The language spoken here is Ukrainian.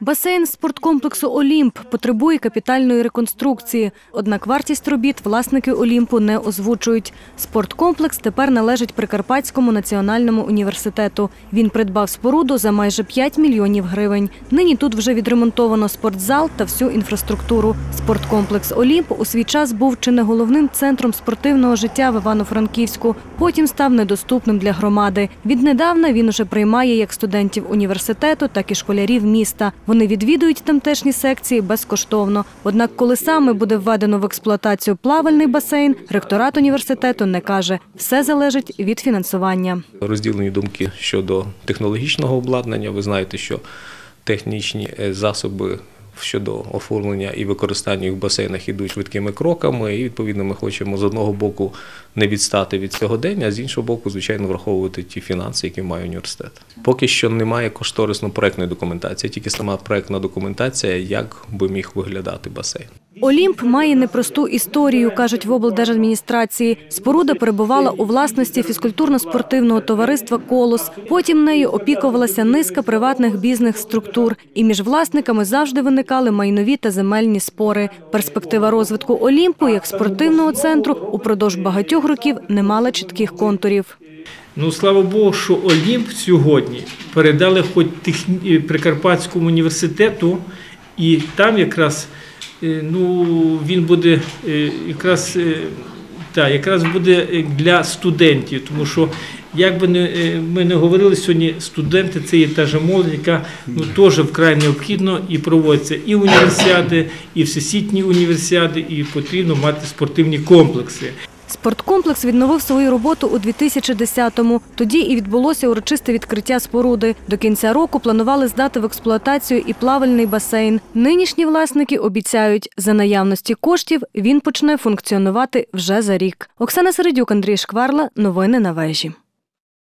Басейн спорткомплексу Олімп потребує капітальної реконструкції. Однак вартість робіт власники Олімпу не озвучують. Спорткомплекс тепер належить Прикарпатському національному університету. Він придбав споруду за майже 5 мільйонів гривень. Нині тут вже відремонтовано спортзал та всю інфраструктуру. Спорткомплекс Олімп у свій час був чи не головним центром спортивного життя в Івано-Франківську. Потім став недоступним для громади. Віднедавна він уже приймає як студентів університету, так і школярів міста. Вони відвідують тамтешні секції безкоштовно. Однак, коли саме буде введено в експлуатацію плавальний басейн, ректорат університету не каже. Все залежить від фінансування. Розділені думки щодо технологічного обладнання. Ви знаєте, що технічні е, засоби щодо оформлення і використання їх в басейнах ідуть швидкими кроками. І відповідно ми хочемо з одного боку не відстати від сьогодення, а з іншого боку, звичайно, враховувати ті фінанси, які має університет. Поки що немає кошторисно-проектної документації, тільки сама проектна документація, як би міг виглядати басейн. Олімп має непросту історію, кажуть в облдержадміністрації. Споруда перебувала у власності фізкультурно-спортивного товариства Колос. Потім нею опікувалася низка приватних бізнес-структур. І між власниками завжди виникали майнові та земельні спори. Перспектива розвитку Олімпу як спортивного центру упродовж багатьох років не мала чітких контурів. Ну, слава Богу, що Олімп сьогодні передали хоч техні... Прикарпатському університету, і там якраз е, ну, він буде е, якраз, е, та, якраз буде для студентів, тому що як би не, е, ми не говорили сьогодні, студенти це є та же молодь, яка ну, теж вкрай необхідно і проводиться і універсіади, і всесвітні універсіади, і потрібно мати спортивні комплекси. Спорткомплекс відновив свою роботу у 2010-му. Тоді і відбулося урочисте відкриття споруди. До кінця року планували здати в експлуатацію і плавальний басейн. Нинішні власники обіцяють, за наявності коштів він почне функціонувати вже за рік. Оксана Середюк, Андрій Шкварла. Новини на вежі.